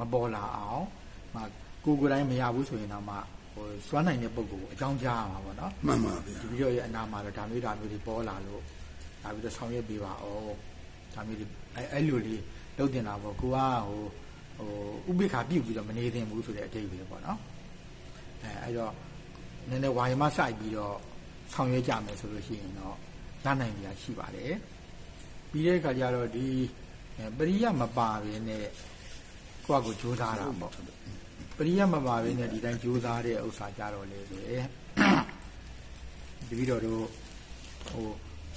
မပေါ်လာအောင်မကိုကိုယ်တိုင်းမရဘူးဆိုရင်တော့မှဟိုစွမ်းနိုင်တဲ့ပုံကိုအကြောင်းကြားရမှာပေါ့နော်မှန်ပါဗျာဒီဗီဒီယိုရဲ့အနာမှာတော့ဒါမျိုးဒါမျိုးတွေပေါ်လာလို့ဒါပြီးတော့ဆောင်ရွက်ပေးပါအောင်ဒါမျိုးတွေအဲအဲ့လိုလေးလုပ်တင်တာပေါ့ကိုကဟိုဟိုဥပိ္ပခာပြုတ်ပြီးတော့မနေသင့်ဘူးဆိုတဲ့အတိတ်ပဲပေါ့နော်အဲအဲ့တော့နည်းနည်းဝါယမစိုက်ပြီးတော့ဆောင်ရွက်ကြမယ်ဆိုလို့ရှိရင်တော့ရနိုင်ကြရှိပါတယ်ပြီးတဲ့အခါကျတော့ဒီအဲပရိယမပါဘဲနဲ့ ကိုယ့်အကိုကြိုးစားတာပေါ့ပရိယမပါဘဲနဲ့ဒီတိုင်းကြိုးစားတဲ့ဥစ္စာကြတော့လေဆိုရင်တပည့်တော်တို့ဟို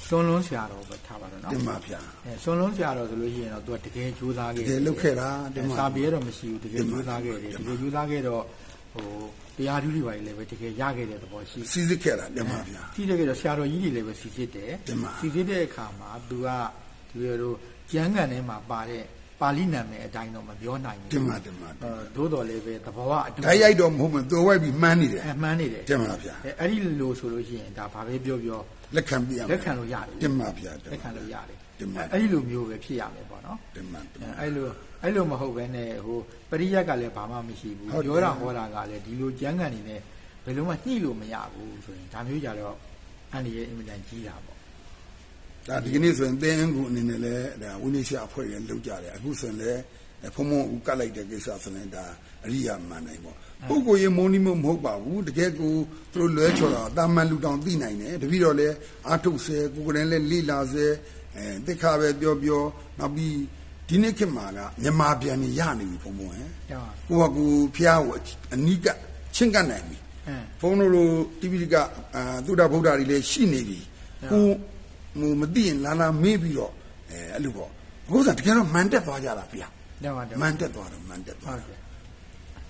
စွန်းလုံးဆရာတော်ပဲထားပါတော့နော်တင်ပါဗျာအဲစွန်းလုံးဆရာတော်ဆိုလို့ရှိရင်တော့သူကတကယ်ကြိုးစားခဲ့တကယ်လုပ်ခဲ့တာတင်ပါစာပြေတော့မရှိဘူးတကယ်တင်ပါကြိုးစားခဲ့တယ်တင်တပါကယ်ကြိုးစားခဲ့တော့ဟိုတရားဓုတွေပါလေပဲတကယ်ရခဲ့တဲ့သဘောရှိစီစစ်ခဲ့တာတင်ပါဗျာစီးတဲ့ကတော့ဆရာတော်ကြီးတွေလည်းပဲစီစစ်တယ်တင်ပါစီစစ်တဲ့အခါမှာသူကဒီလိုတို့ကျမ်းဂန်ထဲမှာပါတဲ့ ပါဠိနာမည်အတိုင်းတော့မပြောနိုင်ဘူးတင်ပါတင်ပါအဲသို့တော်လည်းပဲသဘောကအတူဓာတ်ရိုက်တော့မဟုတ်မှသွယ်ဝိုက်ပြီးမှန်းနေတယ်အမှန်နေတယ်တင်ပါဗျာအဲအဲ့ဒီလိုဆိုလို့ရှိရင်ဒါဘာပဲပြောပြောလက်ခံပြရမယ်လက်ခံလို့ရတယ်တင်ပါဗျာတင်လက်ခံပါလို့ရတယ်တင်ပါအဲ့ဒီလိုမျိုးပဲဖြစ်ရမယ်ပေါ့နော်တင်ပါတင်အဲပါအဲ့လိုအဲ့လိုမဟုတ်ဘဲနဲ့ဟိုပရိယတ်ကလည်းဘာမှမရှိဘူးဟုတ်တယ်ပြောတာဟောတာကလည်းဒီလိုကျမ်းဂန်နေနဲ့ဘယ်လိုမှညှိလို့မရဘူးဆိုရင်ဒါမျိုးကြတော့အန်ဒီရဲ့အင်မတန်ကြီးတာပေါ့ ဒါဒီကနေ့ဆိုရင်သင်္ကူအနေနဲ့လည်းဒါဝိနည်းရှာအဖွဲ့ရလောက်ကြတယ်အခုဆိုရင်လည်းဖုံဖုံဦးကတ်လိုက်တဲ့ကိစ္စဆိုရင်ဒါအရိယာမှန်နိုင်ပေါ့ပုဂ္ဂိုလ်ရေးမုန်းနီးမမဟုတ်ပါဘူးတကယ်ကိုသူတို့လွဲချော်တာတာမန်လူတောင်သိနိုင်တယ်တပည့်တော်လည်းအာထုတ်ဆဲကိုယ်ကလည်းလိလာဆဲအဲတိခါပဲပြောပြောနောက်ပြီးဒီနေ့ခေတ်မှာကမြန်မာပြန်နေရနေပြီဖုံဖုံဟဲ့ဟုတ်ပါကိုကကူဖျားကိုအနိကချင်းကပ်နိုင်ပြီအင်းဘုန်းတို့လိုတိပိဋကအာသုဒ္ဓဗုဒ္ဓတွေလည်းရှိနေပြီကို မူမသိရင်လာလာမေးပြီးတော့အဲအဲ့လိုပေါ့ဘုရားတကယ်တော့မန်တက်သွားကြတာဗျာတယ်ပါတယ်မန်တက်သွားတော့မန်တက်သွားဟုတ်တယ်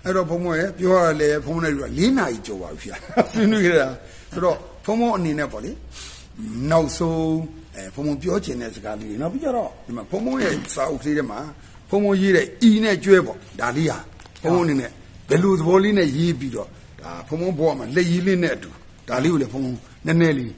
အဲ့တော့ဘုံဘုံရဲ့ပြောရလေဘုံနဲ့ပြော၄နာရီကြော်ပါပြီဗျာဆွေးနွေးကြတာဆိုတော့ဘုံဘုံအနေနဲ့ပေါ့လေနောက်ဆုံးအဲဘုံဘုံပြောချင်တဲ့စကားလေးတွေနောက်ပြီးကြတော့ဒီမှာဘုံဘုံရဲ့စာအုပ်ကလေးထဲမှာဘုံဘုံရေးတဲ့ဤနဲ့ကျွဲပေါ့ဒါလေးဟာဘုံဘုံအနေနဲ့ဘယ်လိုသဘောလေးနဲ့ရေးပြီးတော့ဒါဘုံဘုံဘောမှာလက်ရေးလေးနဲ့အတူဒါလေးကိုလည်းဘုံဘုံနည်းနည်းလေး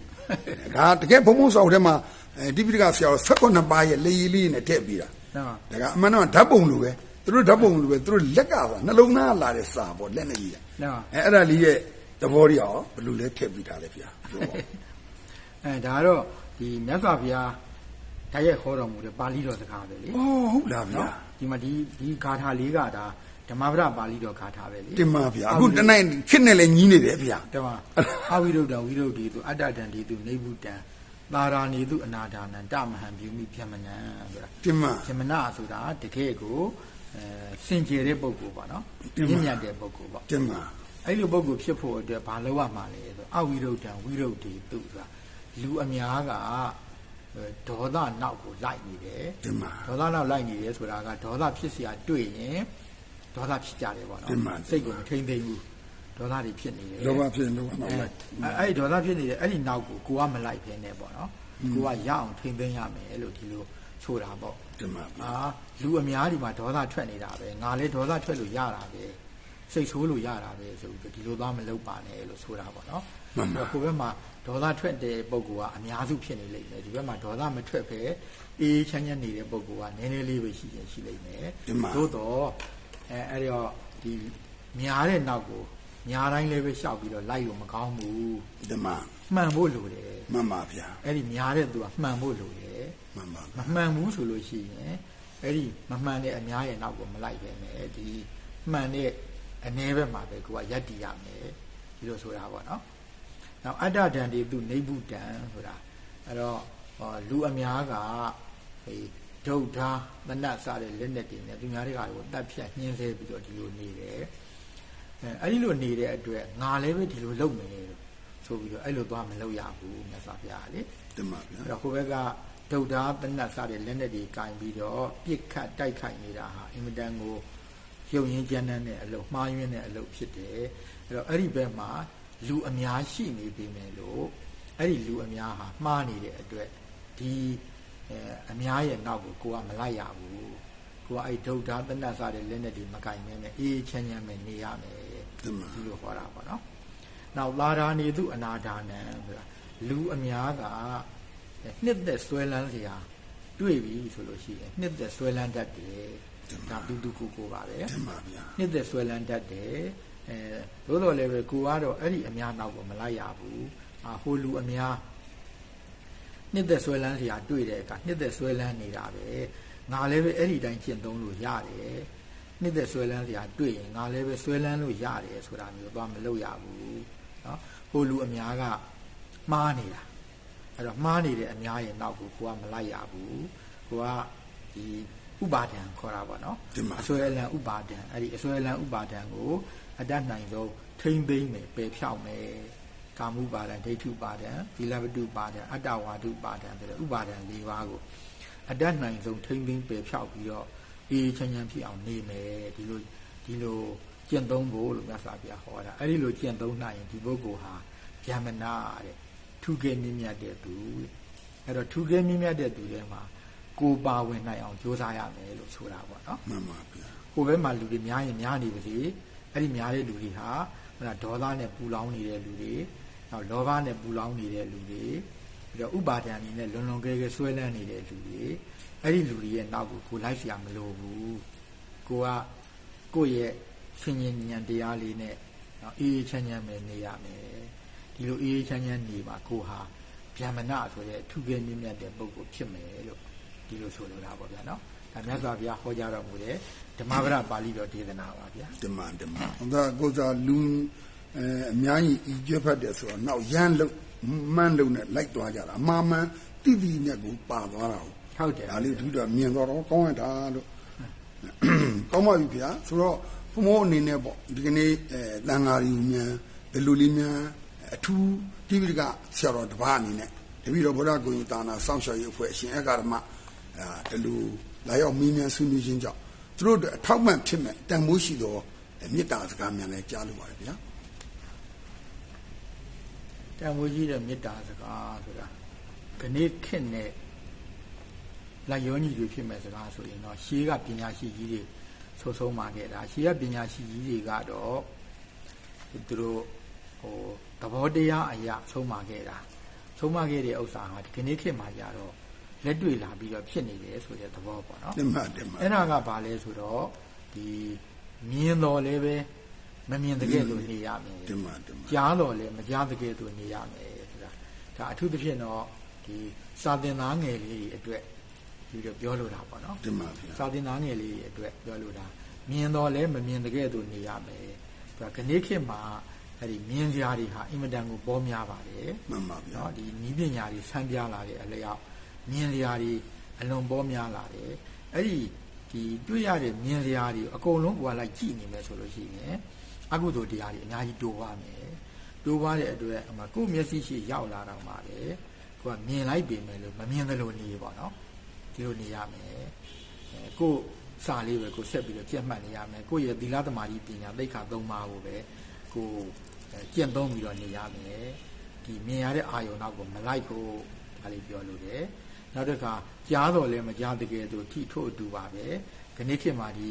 ဒါတကယ်ဘုံဘုံစာအုပ်ထဲမှာအဲဒီပိဋကဆရာတော်၁၉ပါးရဲ့လက်ရေးလေးနဲ့ထည့်ပြီးတာဟုတ်ပါဒါကအမှန်တော့ဓာတ်ပုံလိုပဲသူတို့ဓာတ်ပုံလိုပဲသူတို့လက်ကပါနှလုံးသားလာတဲ့စာပေါ့လက်နဲ့ကြီးတာနော်အဲအဲ့ဒါလေးရဲ့သဘောတရားရောဘယ်လိုလဲထည့်ပြီးတာလဲဗျာပြောပါဦးအဲဒါကတော့ဒီမြတ်စွာဘုရားဓာတ်ရိုက်ခေါ်တော်မူတဲ့ပါဠိတော်စကားပဲလေဩဟုတ်လားဗျာနော်ဒီမှာဒီဒီဂါထာလေးကဒါ ဓမ္မပဒပါဠိတော်ဂါထာပဲလေ တင်ပါဗျာအခုတနိုင်ခစ်နဲ့လည်းညီးနေတယ်ဗျာ တမအဝိရုဒ္ဓဝိရုဒ္ဓီသူအတ္တတံဒီသူနေဗုတံသာရာနေသူအနာဒါနံတမဟံပြုမိပြမနံဆိုတာ တင်ပါ ပြမနာဆိုတာတကယ်ကိုအဲစင်ကြယ်တဲ့ပုဂ္ဂိုလ်ပေါ့နော် တင်ပါ မြင့်မြတ်တဲ့ပုဂ္ဂိုလ်ပေါ့ တင်ပါ အဲ့လိုပုဂ္ဂိုလ်ဖြစ်ဖို့အတွက်ဘာလုပ်ရမှာလဲဆိုအဝိရုဒ္ဓံဝိရုဒ္ဓီသူဆိုတာလူအများကအဲဒေါသနောက်ကိုလိုက်နေတယ် တင်ပါ ဒေါသနောက်လိုက်နေတယ်ဆိုတာကဒေါသဖြစ်เสียတွေ့ရင် ဒေါသဖြစ်ကြတယ်ပေါ့နော်တင်ပါစိတ်ကိုမထိမ့်သိမ့်ဘူးဒေါသတွေဖြစ်နေတယ်လောဘဖြစ်လောဘနောက်အဲလိုက်အဲ့ဒီဒေါသဖြစ်နေတဲ့အဲ့ဒီနောက်ကိုကိုကမလိုက်ဖ ೇನೆ ပေါ့နော်ကိုကရအောင်ထိမ့်သိမ်းရမယ်လို့ဒီလိုဆိုတာပေါ့တင်ပါအာလူအများဒီမှာဒေါသထွက်နေတာပဲငါလည်းဒေါသထွက်လို့ရတာပဲစိတ်ဆိုးလို့ရတာပဲဆိုပြီးဒီလိုသွားမလုပ်ပါနဲ့လို့ဆိုတာပေါ့နော်မှန်ပါအဲ့တော့ကိုဘက်မှာဒေါသထွက်တဲ့ပုံကအများစုဖြစ်နေလိမ့်မယ်ဒီဘက်မှာဒေါသမထွက်ပဲအေးချမ်းချမ်းနေတဲ့ပုံကနည်းနည်းလေးပဲရှိရင်ရှိလိမ့်မယ်တင်ပါသို့တော့ အဲအဲ့ဒီတော့ဒီများတဲ့နောက်ကိုများတိုင်းလည်းပဲရှောက်ပြီးတော့လိုက်လို့မကောင်းဘူးတင်ပါမှန်ဖို့လိုတယ်မှန်ပါဗျာအဲ့ဒီများတဲ့သူကမှန်ဖို့လိုတယ်မှန်ပါမမှန်ဘူးဆိုလို့ရှိရင်အဲ့ဒီမမှန်တဲ့အများရဲ့နောက်ကိုမလိုက်ပဲနဲ့ဒီမှန်တဲ့အ ਨੇ ဘက်မှာပဲကိုကယက်တီရမယ်ဒီလိုဆိုတာပေါ့နော်နောက်အတ္တဒံတေသူနေဗုတံဆိုတာအဲ့တော့ဟောလူအများကဟေ ဒုဒ္ဓမနတ်စတဲ့လက်နဲ့တင်နေသူများတွေကကိုတတ်ဖြတ်ညှင်းဆဲပြီးတော့ဒီလိုနေတယ်အဲအဲ့ဒီလိုနေတဲ့အတွက်ငါလည်းပဲဒီလိုလုပ်မယ်လို့ဆိုပြီးတော့အဲ့လိုသွားမလုပ်ရဘူးမြတ်စွာဘုရားကလေတင်ပါဗျာအဲ့တော့ဟိုဘက်ကဒုဒ္ဓသနတ်စတဲ့လက်နက်တွေကင်ပြီးတော့ပြစ်ခတ်တိုက်ခိုက်နေတာဟာအင်မတန်ကိုရုပ်ရင်းကြမ်းတမ်းတဲ့အလုပ်မှားယွင်းတဲ့အလုပ်ဖြစ်တယ်အဲ့တော့အဲ့ဒီဘက်မှာလူအများရှိနေပြီမယ်လို့အဲ့ဒီလူအများဟာမှားနေတဲ့အတွက်ဒီ အဲအများရဲ့နောက်ကိုကိုကမလိုက်ရဘူးကိုကအဲ့ဒုဒ္ဓသနတ်စတဲ့လက်နက်တွေမကင်မဲနဲ့အေးအေးချမ်းချမ်းပဲနေရမယ်တင်ပါဒီလိုဟောတာပေါ့နော်နောက်လာဓာနေသူအနာဒါနံဆိုတာလူအများကနှစ်သက်ဆွဲလန်းစရာတွေ့ပြီဆိုလို့ရှိရင်နှစ်သက်ဆွဲလန်းတတ်တယ်ဒါတူတူကိုကိုပါပဲတင်ပါဗျာနှစ်သက်ဆွဲလန်းတတ်တယ်အဲသို့တော်လည်းပဲကိုကတော့အဲ့ဒီအများနောက်ကိုမလိုက်ရဘူးအာဟိုလူအများ နှစ်သက်ဆွဲလန်းစရာတွေ့တဲ့အခါနှစ်သက်ဆွဲလန်းနေတာပဲငါလည်းပဲအဲ့ဒီတိုင်းကျင့်သုံးလို့ရတယ်နှစ်သက်ဆွဲလန်းစရာတွေ့ရင်ငါလည်းပဲဆွဲလန်းလို့ရတယ်ဆိုတာမျိုးသွားမလုပ်ရဘူးเนาะဟိုလူအများကမှားနေတာအဲ့တော့မှားနေတဲ့အများရဲ့နောက်ကိုကိုကမလိုက်ရဘူးကိုကဒီဥပါဒံခေါ်တာပေါ့နော် တင်ပါ အစွဲအလံဥပါဒံအဲ့ဒီအစွဲအလံဥပါဒံကိုအတတ်နိုင်ဆုံးထိမ့်သိမ့်မယ်ပယ်ဖြောက်မယ် ကာမှုပါဒံဒိဋ္ဌုပါဒံသီလဝတ္ထုပါဒံအတ္တဝါဒုပါဒံဆိုတဲ့ဥပါဒံ၄ပါးကိုအတတ်နိုင်ဆုံးထိမ့်သိမ့်ပယ်ဖြောက်ပြီးတော့အေးချမ်းချမ်းဖြစ်အောင်နေမယ်ဒီလိုဒီလိုကျင့်သုံးဖို့လို့မြတ်စွာဘုရားဟောတာအဲ့ဒီလိုကျင့်သုံးနိုင်ရင်ဒီပုဂ္ဂိုလ်ဟာဗျာမနာတဲ့ထုကေမြင့်မြတ်တဲ့သူတဲ့အဲ့တော့ထုကေမြင့်မြတ်တဲ့သူတွေမှာကိုယ်ပါဝင်နိုင်အောင်ကြိုးစားရမယ်လို့ဆိုတာပေါ့နော်မှန်ပါဗျာဟိုဘက်မှာလူတွေများရင်များနေပါစေအဲ့ဒီများတဲ့လူတွေဟာဟိုကဒေါသနဲ့ပူလောင်နေတဲ့လူတွေ နောက်လောဘနဲ့ပူလောင်နေတဲ့လူတွေပြီးတော့ဥပါဒဏ်အနေနဲ့လွန်လွန်ကဲကဲဆွဲလန်းနေတဲ့လူတွေအဲ့ဒီလူတွေရဲ့နောက်ကိုကိုလိုက်เสียမလို့ဘူးကိုကကိုယ့်ရဲ့ရှင်ရင်ဉာဏ်တရားလေးနဲ့နော်အေးအေးချမ်းချမ်းပဲနေရမယ်ဒီလိုအေးအေးချမ်းချမ်းနေပါကိုဟာဗျာမဏဆိုတဲ့ထူးကဲမြင့်မြတ်တဲ့ပုဂ္ဂိုလ်ဖြစ်မယ်လို့ဒီလိုဆိုလိုတာပေါ့ဗျာနော်ဒါမြတ်စွာဘုရားဟောကြားတော်မူတဲ့ဓမ္မပဒပါဠိတော်ဒေသနာပါဗျာ တင်ပါတင်ပါဟိုဒါကိုစားလူ အဲအများကြီးဤကျွတ်ဖတ်တယ်ဆိုတော့နောက်ရမ်းလို့မှန်းလို့နဲ့လိုက်သွားကြတာအမှားမှန်တိတိနဲ့ကိုပါသွားတာဟုတ်ဟုတ်တယ်ဒါလေးသူတို့မြင်တော့တော့ကောင်းရတာလို့ကောင်းပါပြီဗျာဆိုတော့ဘုမိုးအနေနဲ့ပေါ့ဒီကနေ့အဲတန်ဃာရီမြန်ဘယ်လိုလေးမြန်အထူးတိပိဋကဆရာတော်တစ်ပါးအနေနဲ့တပည့်တော်ဘုရားကိုယ်တာနာစောင့်ရှောက်ရေးအဖွဲ့အရှင်အက္ခရမအာဒီလိုလာရောက်မင်းမြန်ဆွေးနွေးခြင်းကြောင့်သူတို့အတွက်အထောက်အပံ့ဖြစ်မဲ့တန်မိုးရှိသောမေတ္တာစကားများလည်းကြားလိုပါတယ်ဗျာ တန်ဖိုးကြီးတဲ့မေတ္တာစကားဆိုတာခဏိခေတ်နဲ့လက်ရောညီတွေဖြစ်မဲ့စကားဆိုရင်တော့ရှေးကပညာရှိကြီးတွေဆိုဆုံးมาခဲ့တာရှေးကပညာရှိကြီးတွေကတော့သူတို့ဟိုသဘောတရားအရာဆုံးมาခဲ့တာဆုံးมาခဲ့တဲ့ဥစ္စာဟာဒီခဏိခေတ်မှာကြတော့လက်တွေ့လာပြီးတော့ဖြစ်နေတယ်ဆိုတဲ့သဘောပေါ့နော် တင်ပါတင်ပါ အဲ့ဒါကဘာလဲဆိုတော့ဒီမြင်တော်လည်းပဲ မမြင်တကယ်လို့နေရမယ်တင်ပါတင်ပါကြားတော်လည်းမကြားတကယ်လို့နေရမယ်ဆိုတာဒါအထူးသဖြင့်တော့ဒီစာသင်သားငယ်လေးတွေအတွက်ပြီးတော့ပြောလိုတာပေါ့နော်တင်ပါဗျာစာသင်သားငယ်လေးတွေအတွက်ပြောလိုတာမြင်တော်လည်းမမြင်တကယ်လို့နေရမယ်ဒါခနေ့ခေတ်မှာအဲ့ဒီမြင်စရာတွေဟာအင်မတန်ကိုပေါများပါတယ်မှန်ပါဗျာနော်ဒီဤပညာတွေဆန်းပြလာတဲ့အလျောက်မြင်စရာတွေအလွန်ပေါများလာတယ်အဲ့ဒီဒီတွေ့ရတဲ့မြင်စရာတွေအကုန်လုံးကိုလိုက်ကြည့်နေမယ်ဆိုလို့ရှိရင် အကုသိုလ်တရားတွေအများကြီးတိုးပါမယ်တိုးပါတဲ့အတွက်အမကိုယ့်မျက်စိရှိရောက်လာတော့မှာပဲကိုကမြင်လိုက်ပြီမယ်လို့မမြင်သလိုနေပေါ့နော်ဒီလိုနေရမယ်အဲကိုယ်စာလေးပဲကိုယ်ဆက်ပြီးတော့ကြက်မှတ်နေရမယ်ကိုယ့်ရဲ့သီလသမာဓိပညာသိက္ခာသုံးပါးကိုပဲကိုယ်အဲကျင့်သုံးပြီးတော့နေရမယ်ဒီမြင်ရတဲ့အာယုံနောက်ကိုမလိုက်ဖို့ဒါလေးပြောလို့တယ်နောက်တစ်ခါကြားတော်လည်းမကြားတကယ်သူထိထို့အတူပါပဲခဏခေတ်မှာဒီ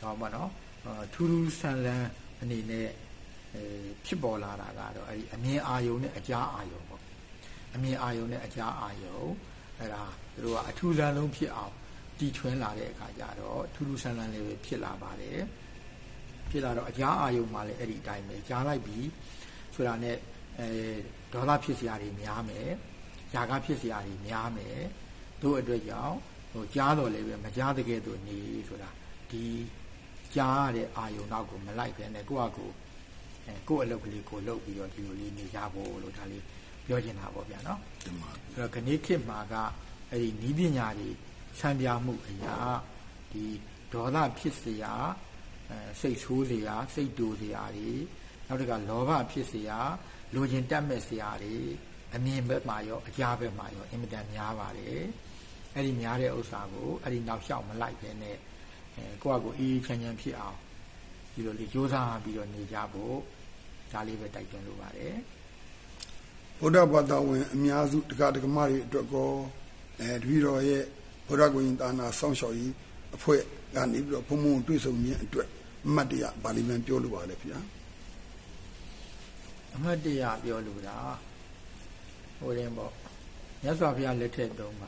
ဟောမနော်အာထူးထူးဆန်းလန်း အနေနဲ့အဲဖြစ်ပေါ်လာတာကတော့အဲ့ဒီအမြင်အာယုံနဲ့အကြားအာယုံပေါ့အမြင်အာယုံနဲ့အကြားအာယုံအဲ့ဒါသူတို့ကအထူးဆန်းလုံးဖြစ်အောင်တီထွင်းလာတဲ့အခါကျတော့ထူးထူးဆန်းလန်းလေးပဲဖြစ်လာပါတယ်ဖြစ်လာတော့အကြားအာယုံမှာလည်းအဲ့ဒီအတိုင်းပဲကြားလိုက်ပြီးဆိုတာနဲ့အဲဒေါသဖြစ်စရာတွေများမယ်၊ຢာကဖြစ်စရာတွေများမယ်တို့အတွက်ကြောင့်ဟိုကြားတော့လည်းပဲမကြားတကယ်သူနေဆိုတာဒီ ကြားရတဲ့အာယုံနောက်ကိုမလိုက်ပဲနဲ့ကိုယ့်အကူအဲကိုယ့်အလုပ်ကလေးကိုလုပ်ပြီးတော့ဒီလိုလေးနေကြဖို့လို့ဒါလေးပြောချင်တာပေါ့ဗျာနော် တင်ပါ အဲ့တော့ခဏိခေတ်မှာကအဲ့ဒီနီးပညာတွေဆံပြမှုအရာဒီဒေါသဖြစ်เสียအဲစိတ်ဆိုးเสียစိတ်တူเสียတွေနောက်တစ်ခါလောဘဖြစ်เสียလူကျင်တတ်မဲ့เสียတွေအမြင်ဘက်မှာရောအကြားဘက်မှာရောအင်မတန်များပါတယ်အဲ့ဒီများတဲ့ဥစ္စာကိုအဲ့ဒီနောက်လျှောက်မလိုက်ပဲနဲ့ အဲကိုယ့်အကိုအေးအေးချမ်းချမ်းဖြစ်အောင်ဒီလိုလေးကြိုးစားပြီးတော့နေကြဖို့ဒါလေးပဲတိုက်တွန်းလိုပါတယ်ဘုရားဘာသာဝင်အများစုတက္ကဒကမတွေအတွက်ကောအဲတပည့်တော်ရဲ့ဘုရားကိုရင်တာနာစောင့်ရှောက်ရေးအဖွဲ့ကနေပြီးတော့ဘုံဘုံတွေ့ဆုံခြင်းအတွက်အမတ်တရဗာလီမန်ပြောလိုပါလေဗျာအမှတ်တရပြောလို့တာဟိုရင်ပေါ့မြတ်စွာဘုရားလက်ထက်တုန်းက